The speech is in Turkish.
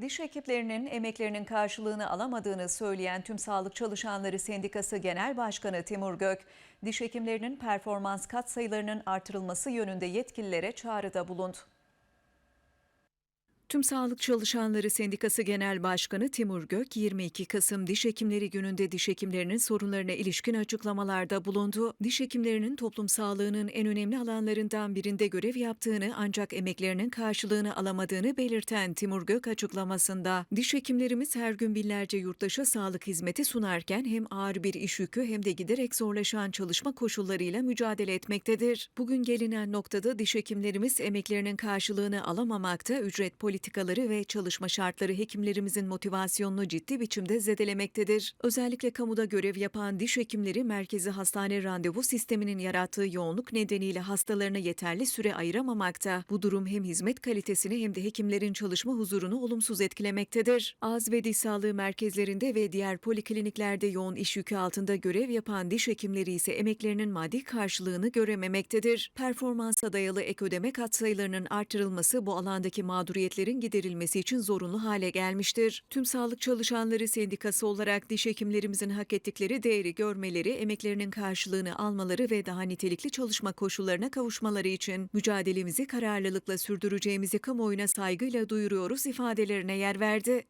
Diş ekiplerinin emeklerinin karşılığını alamadığını söyleyen Tüm Sağlık Çalışanları Sendikası Genel Başkanı Timur Gök, diş hekimlerinin performans katsayılarının artırılması yönünde yetkililere çağrıda bulundu. Tüm Sağlık Çalışanları Sendikası Genel Başkanı Timur Gök, 22 Kasım Diş Hekimleri Günü'nde diş hekimlerinin sorunlarına ilişkin açıklamalarda bulundu. Diş hekimlerinin toplum sağlığının en önemli alanlarından birinde görev yaptığını ancak emeklerinin karşılığını alamadığını belirten Timur Gök açıklamasında, diş hekimlerimiz her gün binlerce yurttaşa sağlık hizmeti sunarken hem ağır bir iş yükü hem de giderek zorlaşan çalışma koşullarıyla mücadele etmektedir. Bugün gelinen noktada diş hekimlerimiz emeklerinin karşılığını alamamakta, ücret politikaları ve çalışma şartları hekimlerimizin motivasyonunu ciddi biçimde zedelemektedir. Özellikle kamuda görev yapan diş hekimleri merkezi hastane randevu sisteminin yarattığı yoğunluk nedeniyle hastalarına yeterli süre ayıramamakta. Bu durum hem hizmet kalitesini hem de hekimlerin çalışma huzurunu olumsuz etkilemektedir. Ağız ve diş sağlığı merkezlerinde ve diğer polikliniklerde yoğun iş yükü altında görev yapan diş hekimleri ise emeklerinin maddi karşılığını görememektedir. Performansa dayalı ek ödeme katsayılarının artırılması bu alandaki mağduriyetlerin giderilmesi için zorunlu hale gelmiştir. Tüm sağlık çalışanları sendikası olarak diş hekimlerimizin hak ettikleri değeri görmeleri, emeklerinin karşılığını almaları ve daha nitelikli çalışma koşullarına kavuşmaları için mücadelemizi kararlılıkla sürdüreceğimizi kamuoyuna saygıyla duyuruyoruz ifadelerine yer verdi.